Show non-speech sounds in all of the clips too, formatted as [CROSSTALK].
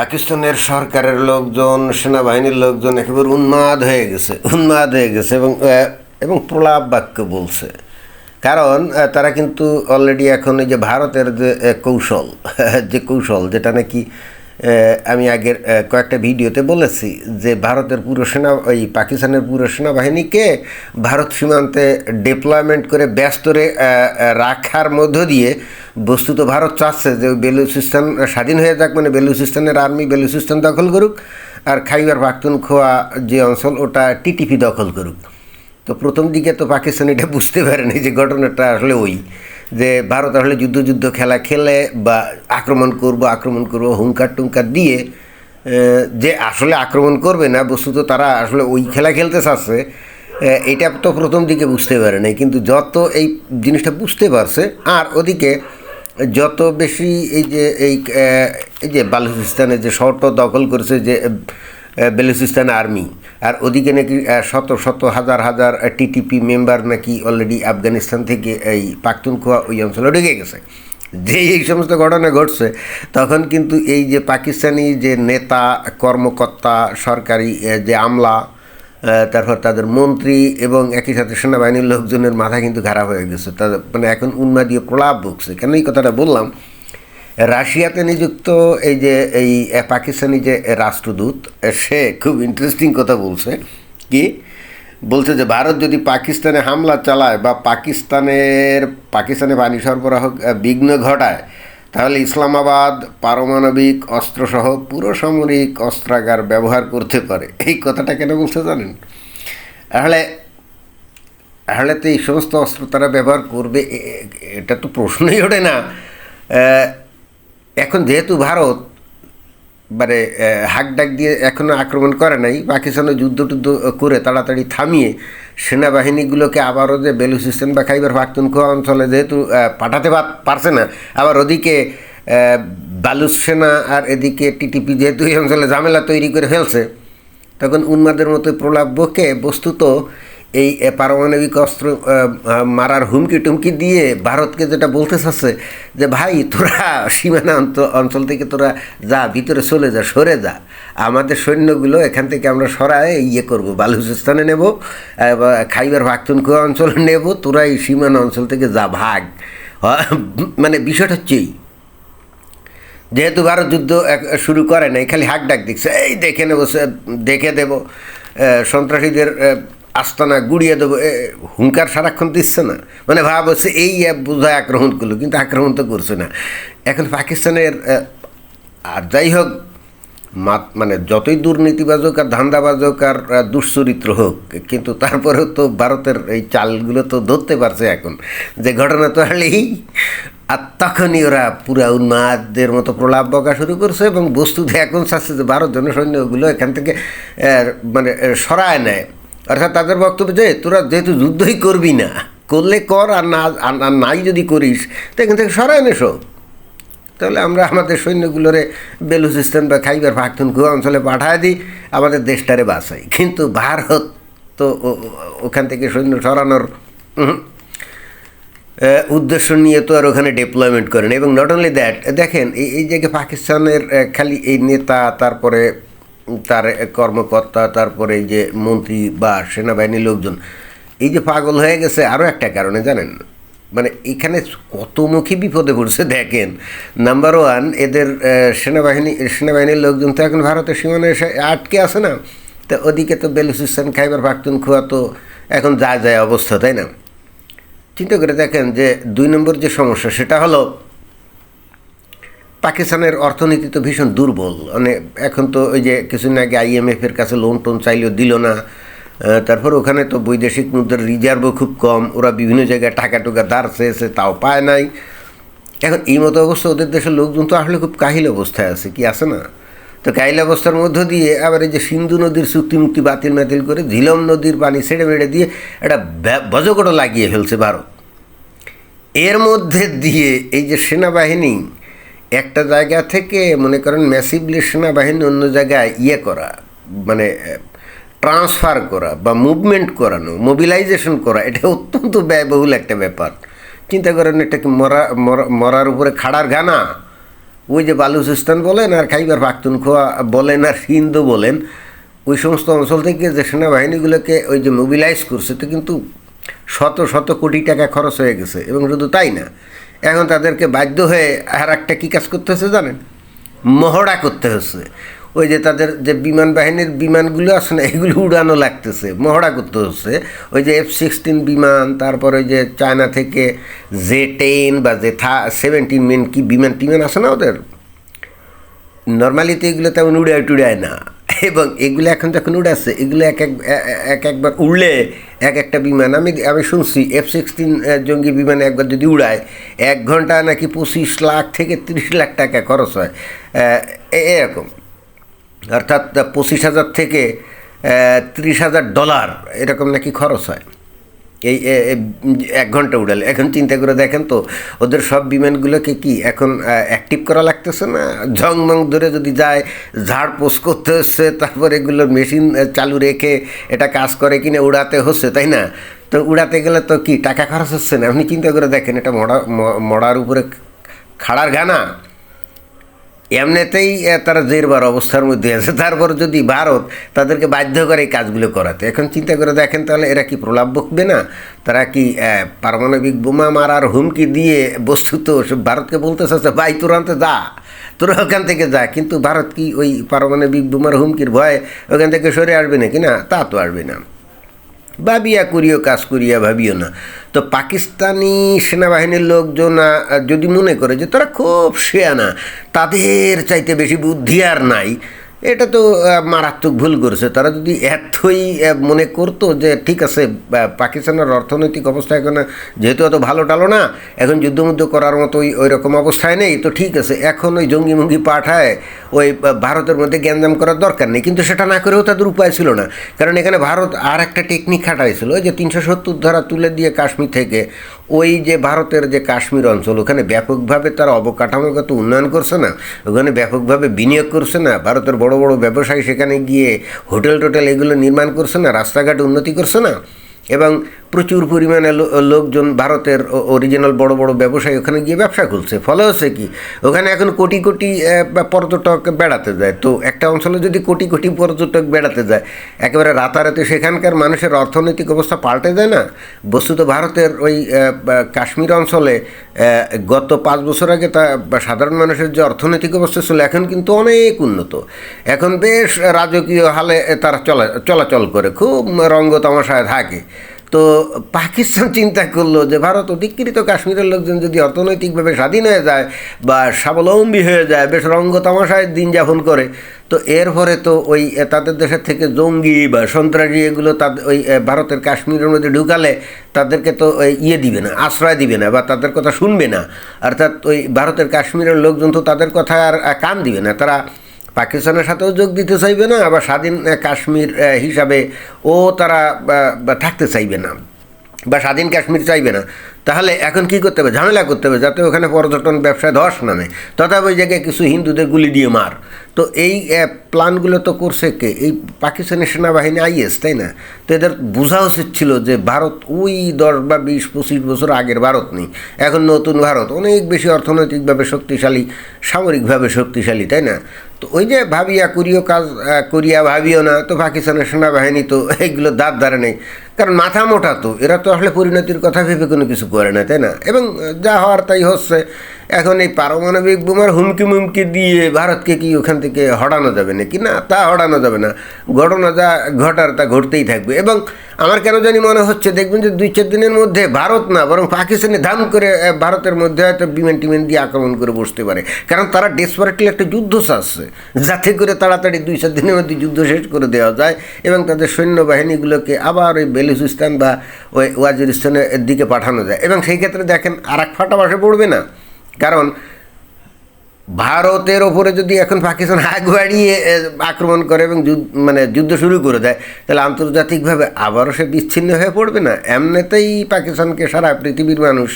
পাকিস্তানের সরকারের লোকজন, সেনাবাহিনীর লোকজন একেবারে উন্মাদ হয়ে গেছে, উন্মাদ হয়ে গেছে এবং এবং প্রলাপ বাক্য বলছে। কারণ তারা কিন্তু অলরেডি এখন এই যে ভারতের যে কৌশল [LAUGHS] যে কৌশল, যেটা নাকি আমি আগের কয়েকটা ভিডিওতে বলেছি যে ভারতের পুরো সেনা, ওই পাকিস্তানের পুরো সেনাবাহিনীকে ভারত সীমান্তে ডিপ্লয়মেন্ট করে ব্যস্ত রাখার মধ্য দিয়ে বস্তুত ভারত চাচ্ছে যে বেলুচিস্তান স্বাধীন হয়ে যাক মানে বেলুচিস্তানের আর্মি বেলুচিস্তান দখল করুক আর খাইবার পাখতুনখোয়া যে অঞ্চল, ওটা টিটিপি দখল করুক। তো প্রথম দিকে তো পাকিস্তান এটা বুঝতে পারেনি যে ঘটনাটা আসলে ওই। যে ভারত আসলে যুদ্ধ যুদ্ধ খেলা খেলে বা আক্রমণ করব আক্রমণ করব, হুঙ্কার টুঙ্কার দিয়ে যে আসলে আক্রমণ করবে না, বস্তুত তারা আসলে ওই খেলা খেলতে চাচ্ছে এটা তো প্রথম দিকে বুঝতে পারে নাই, কিন্তু যত এই জিনিসটা বুঝতে পারছে, আর ওদিকে যত বেশি এই যে, এই এই যে বালুচিস্তানের যে শহরটা দখল করেছে যে বেলুচিস্তান আর্মি আর ওদিকে নাকি শত শত হাজার হাজার টিটিপি মেম্বার নাকি অলরেডি আফগানিস্তান থেকে এই পাখতুনখোয়া ওই অঞ্চলে ঢুকে গেছে। যে এই সমস্ত ঘটনা ঘটছে, তখন কিন্তু এই যে পাকিস্তানি যে নেতা, কর্মকর্তা, সরকারি যে আমলা তারপর তাদের মন্ত্রী এবং একই সাথে সেনাবাহিনীর লোকজনের মাথা কিন্তু খারাপ হয়ে গেছে। তাদের মানে এখন উন্মাদীয় প্রলাপ বকছে কেন এই কথাটা বললাম? রাশিয়াতে নিযুক্ত এই যে, এই পাকিস্তানি যে রাষ্ট্রদূত, সে খুব ইন্টারেস্টিং কথা বলছে। কি? বলছে যে, ভারত যদি পাকিস্তানে হামলা চালায় বা পাকিস্তানের, পাকিস্তানে পানি সরবরাহ বিঘ্ন ঘটায়, তাহলে ইসলামাবাদ, পারমাণবিক অস্ত্রসহ পুরো সামরিক অস্ত্রাগার ব্যবহার করতে পারে। এই কথাটা কেন বলছে জানেন? তাহলে তাহলে তো এই সমস্ত অস্ত্র তারা ব্যবহার করবে এটা তো প্রশ্নই ওঠে না। এখন যেহেতু ভারত মানে হাক ডাক দিয়ে এখনও আক্রমণ করে নাই, পাকিস্তানে যুদ্ধ টুদ্ধ করে তাড়াতাড়ি থামিয়ে সেনাবাহিনীগুলোকে আবারও যে বেলুচিস্তান বা খাইবার পাখতুনখোয়া অঞ্চলে যেহেতু পাঠাতে পারছে না, আবার ওদিকে বালুচ সেনা আর এদিকে টিটিপি যেহেতু এই অঞ্চলে ঝামেলা তৈরি করে ফেলছে, তখন উন্মাদের মতো প্রলাপ বকে বস্তুত এই পারমাণবিক অস্ত্র মারার হুমকি টুমকি দিয়ে ভারতকে যেটা বলতে চাচ্ছে যে, ভাই, তোরা সীমানা অঞ্চ- অঞ্চল থেকে তোরা যা, ভিতরে চলে যা, সরে যা। আমাদের সৈন্যগুলো এখান থেকে আমরা সরায় ইয়ে করব, বালুচিস্তানে নেব খাইবার পাখতুনখোয়া অঞ্চলে নেব তোরা এই সীমানা অঞ্চল থেকে যা, ভাগ। মানে বিষয়টা হচ্ছে এই। যেহেতু ভারত যুদ্ধ শুরু করে নাই, খালি হাক ডাক দিচ্ছে, এই, দেখে নেব দেখে দেবো। সন্ত্রাসীদের আস্তানা গুড়িয়ে দেবো। এ, হুঙ্কার সারাক্ষণ দিচ্ছে না। মানে ভাব হচ্ছে এই বোঝায় আক্রমণ করল কিন্তু আক্রমণ তো করছে না। এখন পাকিস্তানের আর যাই হোক মানে যতই দুর্নীতিবাজ হোক আর ধান্দাবাজক আর দুশ্চরিত্র হোক কিন্তু তারপরেও তো ভারতের এই চালগুলো তো ধরতে পারছে এখন। যে ঘটনা তো হলেই আর তখনই ওরা পুরা উন্মাদদের মতো প্রলাপ বকা শুরু করছে এবং বস্তুতে এখন চাচ্ছে যে ভারত জনসৈন্যগুলো এখান থেকে মানে সরায় নেয়। অর্থাৎ তাদের বক্তব্য যে, তোরা যেহেতু যুদ্ধই করবি না, করলে কর আর না, আর- নাই যদি করিস, তো এখান থেকে সরায় নে তাহলে আমরা আমাদের সৈন্যগুলোরে বেলুচিস্তান বা খাইবার পাখতুনখোয়া অঞ্চলে পাঠায় দিই, আমাদের দেশটারে বাঁচাই। কিন্তু ভারত তো ওখান থেকে সৈন্য সরানোর উদ্দেশ্য নিয়ে তো আর ওখানে ডিপ্লয়মেন্ট করেন এবং নট অনলি দ্যাট দেখেন, এই জায়গায় পাকিস্তানের খালি এই নেতা, তারপরে তার কর্মকর্তা, তারপরে এই যে মন্ত্রী বা সেনাবাহিনীর লোকজন, এই যে পাগল হয়ে গেছে আরও একটা কারণে জানেন? মানে এখানে কতমুখী বিপদে পড়ছে দেখেন। নাম্বার ওয়ান এদের সেনাবাহিনী, সেনাবাহিনীর লোকজন তো এখন ভারতের সীমানায় এসে আটকে আছে না। তো ওদিকে তো বেলুচিস্তান, খাইবার পাখতুনখোয়া তো এখন যা যায় অবস্থা, তাই না? চিন্তা করে দেখেন যে দুই নম্বর যে সমস্যা, সেটা হলো পাকিস্তানের অর্থনীতি তো ভীষণ দুর্বল। মানে এখন তো ওই যে কিছুদিন আগে আইএমএফ এর কাছে লোন টোন চাইলেও দিল না। তারপর ওখানে তো বৈদেশিক মুদ্রার রিজার্ভও খুব কম। ওরা বিভিন্ন জায়গায় টাকা টুকা ধার চেয়েছে, তাও পায় নাই। এখন এই মতো অবস্থা ওদের দেশের লোকজন তো আসলে খুব কাহিল অবস্থায় আছে, কি আছে না? তো কাহিল অবস্থার মধ্য দিয়ে আবার এই যে সিন্ধু নদীর চুক্তি মুক্তি বাতিল মাতিল করে ঝিলম নদীর পানি ছেড়ে মেড়ে দিয়ে একটা বজকটো লাগিয়ে ফেলছে ভারত। এর মধ্যে দিয়ে এই যে সেনাবাহিনী একটা জায়গা থেকে মনে করেন ম্যাসিভলি সেনাবাহিনী অন্য জায়গায় ইয়ে করা মানে ট্রান্সফার করা বা মুভমেন্ট করানো মোবিলাইজেশন করা, এটা অত্যন্ত ব্যয়বহুল একটা ব্যাপার। চিন্তা করেন এটা কি মরা, মরা- মরার উপরে খাড়ার ঘানা? ওই যে বালুচিস্তান বলেন আর খাইবার পাখতুনখোয়া বলেন আর হিন্দু বলেন, ওই সমস্ত অঞ্চল থেকে যে সেনাবাহিনীগুলোকে ওই যে মোবিলাইজ করছে, তো কিন্তু শত শত কোটি টাকা খরচ হয়ে গেছে, এবং শুধু তাই না এখন তাদেরকে বাধ্য হয়ে আর একটা কী কাজ করতে হচ্ছে জানেন? মহড়া করতে হচ্ছে। ওই যে তাদের যে বিমান বাহিনীর বিমানগুলো আছে না, এগুলো উড়ানো লাগতেছে, মহড়া করতে হচ্ছে। ওই যে এফ সিক্সটিন বিমান, তারপর ওই যে চায়না থেকে জে টেন বা যে থা সেভেন্টিন মেন কি বিমান টিমান আছে না ওদের? নর্মালি তো এগুলো তেমন উড়ায় টুড়ায় না। এবং এগুলো এখন যখন উড়াচ্ছে, এগুলো এক এক এক একবার উড়লে এক একটা বিমান, আমি আমি শুনছি এফ সিক্সটিন জঙ্গি বিমান একবার যদি উড়ায়, এক ঘণ্টা নাকি পঁচিশ লাখ থেকে তিরিশ লাখ টাকা খরচ হয়। এরকম। অর্থাৎ পঁচিশ হাজার থেকে তিরিশ হাজার ডলার এরকম নাকি খরচ হয়। এই এক ঘণ্টা উড়ালে। এখন চিন্তা করে দেখেন তো, ওদের সব বিমানগুলোকে কি এখন অ্যাক্টিভ করা লাগতেছে না? ঝংমং ধরে যদি যায়, ঝাড় পোষ করতে হচ্ছে, তারপর এগুলো মেশিন চালু রেখে এটা কাজ করে কিনা উড়াতে হচ্ছে, তাই না? তো উড়াতে গেলে তো কি টাকা খরচ হচ্ছে না? আপনি চিন্তা করে দেখেন, এটা মড়া মড়ার উপরে খাড়ার গানা এমনিতেই তারা জেরবার অবস্থার মধ্যে আছে। তারপর যদি ভারত তাদেরকে বাধ্য করে এই কাজগুলো করাতে, এখন চিন্তা করে দেখেন তাহলে এরা কি প্রলাপ বকবে না? তারা কি পারমাণবিক বোমা মারার হুমকি দিয়ে বস্তুত ভারতকে বলতে চাচ্ছে ভাই তুরান্তে যা, তোরা ওখান থেকে যা। কিন্তু ভারত কি ওই পারমাণবিক বোমার হুমকির ভয়ে ওখান থেকে সরে আসবে নাকি না? তা তো আসবে না। ভাবিয়া করিও, কাজ করিয়া ভাবিও না। তো পাকিস্তানি সেনাবাহিনীর লোকজন যদি মনে করে যে তারা খুব শেয়ানা তাদের চাইতে বেশি বুদ্ধি আর নাই এটা তো মারাত্মক ভুল করেছে। তারা যদি এতই মনে করতো যে ঠিক আছে পাকিস্তানের অর্থনৈতিক অবস্থা এখন, যেহেতু অত ভালো টালো না, এখন যুদ্ধমুদ্ধ করার মতো ওই ওই রকম অবস্থায় নেই, তো ঠিক আছে, এখন ওই জঙ্গি মঙ্গি পাঠায় ওই ভারতের মধ্যে গ্যাঞ্জাম করার দরকার নেই। কিন্তু সেটা না করেও তাদের উপায় ছিল না। কারণ এখানে ভারত আর একটা টেকনিক খাটাইছিল, ওই যে তিনশো সত্তর ধারা তুলে দিয়ে কাশ্মীর থেকে ওই যে ভারতের যে কাশ্মীর অঞ্চল, ওখানে ব্যাপকভাবে তারা অবকাঠামোগত উন্নয়ন করছে না, ওখানে ব্যাপকভাবে বিনিয়োগ করছে না, ভারতের বড় বড় ব্যবসায়ী সেখানে গিয়ে হোটেল টোটেল এগুলো নির্মাণ করছে না, রাস্তাঘাট উন্নতি করছে না এবং প্রচুর পরিমাণে লোকজন ভারতের অরিজিনাল বড় বড় ব্যবসায়ী ওখানে গিয়ে ব্যবসা খুলছে। ফলে হচ্ছে কি, ওখানে এখন কোটি কোটি পর্যটক বেড়াতে যায়। তো একটা অঞ্চলে যদি কোটি কোটি পর্যটক বেড়াতে যায়, একেবারে রাতারাতি সেখানকার মানুষের অর্থনৈতিক অবস্থা পাল্টে যায় না? বস্তুত ভারতের ওই কাশ্মীর অঞ্চলে গত পাঁচ বছর আগে তা সাধারণ মানুষের যে অর্থনৈতিক অবস্থা ছিল, এখন কিন্তু অনেক উন্নত। এখন বেশ রাজকীয় হালে তারা চলা, চলাচল করে। খুব রঙ্গ তামাশায় থাকে। তো পাকিস্তান চিন্তা করল যে ভারত অধিকৃত কাশ্মীরের লোকজন যদি অর্থনৈতিকভাবে স্বাধীন হয়ে যায় বা স্বাবলম্বী হয়ে যায়, বেশ রঙ্গ তামাশায় দিন যাপন করে, তো এর পরে তো ওই তাদের দেশের থেকে জঙ্গি বা সন্ত্রাসী এগুলো তাদের ওই ভারতের কাশ্মীরের মধ্যে ঢুকালে তাদেরকে তো ওই ইয়ে দিবে না, আশ্রয় দিবে না বা তাদের কথা শুনবে না। অর্থাৎ ওই ভারতের কাশ্মীরের লোকজন তো তাদের কথা আর কান দিবে না। তারা পাকিস্তানের সাথেও যোগ দিতে চাইবে না, আবার স্বাধীন কাশ্মীর হিসাবে ও তারা থাকতে চাইবে না, বা স্বাধীন কাশ্মীর চাইবে না। তাহলে এখন কি করতে হবে? ঝামেলা করতে হবে, যাতে ওখানে পর্যটন ব্যবসায় ধস নামে। তথাপি ওই জায়গায় কিছু হিন্দুদের গুলি দিয়ে মার। তো এই প্ল্যানগুলো তো করছে কে? এই পাকিস্তানের সেনাবাহিনী আইএস তাই না? তো এদের বোঝা উচিত ছিল যে ভারত ওই দশ বা বিশ, পঁচিশ বছর আগের ভারত নেই। এখন নতুন ভারত, অনেক বেশি অর্থনৈতিকভাবে শক্তিশালী, সামরিকভাবে শক্তিশালী, তাই না? তো ওই যে ভাবিয়া করিও কাজ করিয়া ভাবিও না, তো পাকিস্তানের সেনাবাহিনী তো এইগুলো দাঁত ধারে নেই। কারণ মাথা মোটা তো, এরা তো আসলে পরিণতির কথা ভেবে কোনো কিছু করে না, তাই না? এবং যা হওয়ার তাই হচ্ছে। এখন এই পারমাণবিক বোমার হুমকি মুমকি দিয়ে ভারতকে কি ওখান থেকে হটানো যাবে নাকি? না, তা হটানো যাবে না। ঘটনা যা ঘটার তা ঘটতেই থাকবে। এবং আমার কেন জানি মনে হচ্ছে, দেখবেন যে দুই চার দিনের মধ্যে ভারত না, বরং পাকিস্তানে ধাম করে ভারতের মধ্যে হয়তো বিমান টিমেন দিয়ে আক্রমণ করে বসতে পারে। কারণ তারা ডেসপারেটলি একটা যুদ্ধ চাচ্ছে, যাতে করে তাড়াতাড়ি দুই চার দিনের মধ্যে যুদ্ধ শেষ করে দেওয়া যায় এবং তাদের সৈন্যবাহিনীগুলোকে আবার ওই বেলুচিস্তান বা ওই ওয়াজিরিস্তানের দিকে পাঠানো যায়। সেই ক্ষেত্রে দেখেন আর এক ফাটা বাসে পড়বে না। কারণ ভারতের ওপরে যদি এখন পাকিস্তান হাত বাড়িয়ে আক্রমণ করে এবং মানে যুদ্ধ শুরু করে দেয়, তাহলে আন্তর্জাতিকভাবে আবারও সে বিচ্ছিন্ন হয়ে পড়বে না? এমনিতেই পাকিস্তানকে সারা পৃথিবীর মানুষ,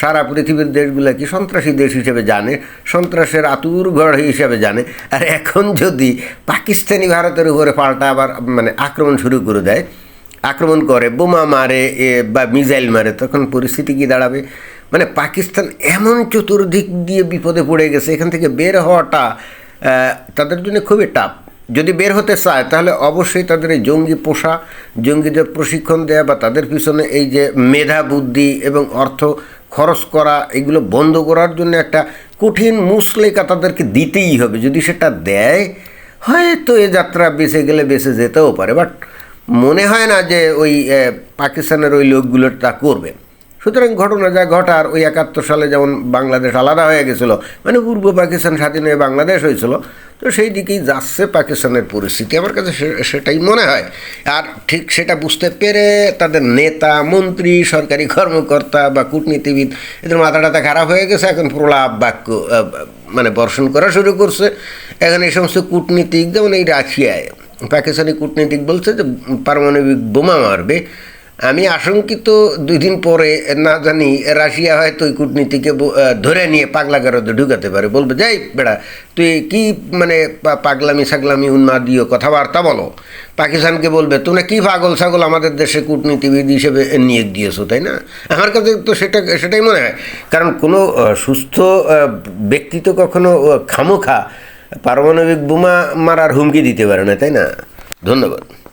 সারা পৃথিবীর দেশগুলোকে সন্ত্রাসী দেশ হিসেবে জানে? সন্ত্রাসের আতুর ঘর হিসেবে জানে? আর এখন যদি পাকিস্তানি ভারতের উপরে পাল্টা আবার মানে আক্রমণ শুরু করে দেয় আক্রমণ করে, বোমা মারে বা মিসাইল মারে, তখন পরিস্থিতি কি দাঁড়াবে? মানে পাকিস্তান এমন চতুর্দিক দিয়ে বিপদে পড়ে গেছে, এখান থেকে বের হওয়াটা তাদের জন্য খুবই টাফ যদি বের হতে চায়, তাহলে অবশ্যই তাদের এই জঙ্গি পোষা, জঙ্গিদের প্রশিক্ষণ দেয়া বা তাদের পিছনে এই যে মেধা, বুদ্ধি এবং অর্থ খরচ করা, এগুলো বন্ধ করার জন্য একটা কঠিন মুসলেকা তাদেরকে দিতেই হবে। যদি সেটা দেয়, হয়তো এ যাত্রা বেঁচে গেলে বেঁচে যেতেও পারে বাট মনে হয় না যে ওই পাকিস্তানের ওই লোকগুলো তা করবে। সুতরাং ঘটনা যা ঘটার, ওই একাত্তর সালে যেমন বাংলাদেশ আলাদা হয়ে গেছিল মানে পূর্ব পাকিস্তান স্বাধীন হয়ে বাংলাদেশ হয়েছিল, তো সেই দিকেই যাচ্ছে পাকিস্তানের পরিস্থিতি। আমার কাছে সেটাই মনে হয়। আর ঠিক সেটা বুঝতে পেরে তাদের নেতা, মন্ত্রী, সরকারি কর্মকর্তা বা কূটনীতিবিদ, এদের মাথা টাথা খারাপ হয়ে গেছে। এখন প্রলাপ বাক্য মানে বর্ষণ করা শুরু করছে। এখন এই সমস্ত কূটনীতিক, যেমন এই রাশিয়ায় পাকিস্তানি কূটনীতিক বলছে যে পারমাণবিক বোমা মারবে। আমি আশঙ্কিত দুই দিন পরে, না জানি, রাশিয়া হয়তো ওই কূটনীতিকে ধরে নিয়ে পাগলা গারদে ঢুকাতে পারে। বলবে, যাই, বেড়া, তুই কি মানে পাগলামি সাগলামি উন্মাদীয় কথাবার্তা বলো? পাকিস্তানকে বলবে, তোমরা কি পাগল ছাগল আমাদের দেশে কূটনীতিবিদ হিসেবে নিয়োগ দিয়েছ, তাই না? আমার কাছে তো সেটা, সেটাই মনে হয়। কারণ কোনো সুস্থ ব্যক্তি তো কখনো খামোখা পারমাণবিক বোমা মারার হুমকি দিতে পারে না তাই না? ধন্যবাদ।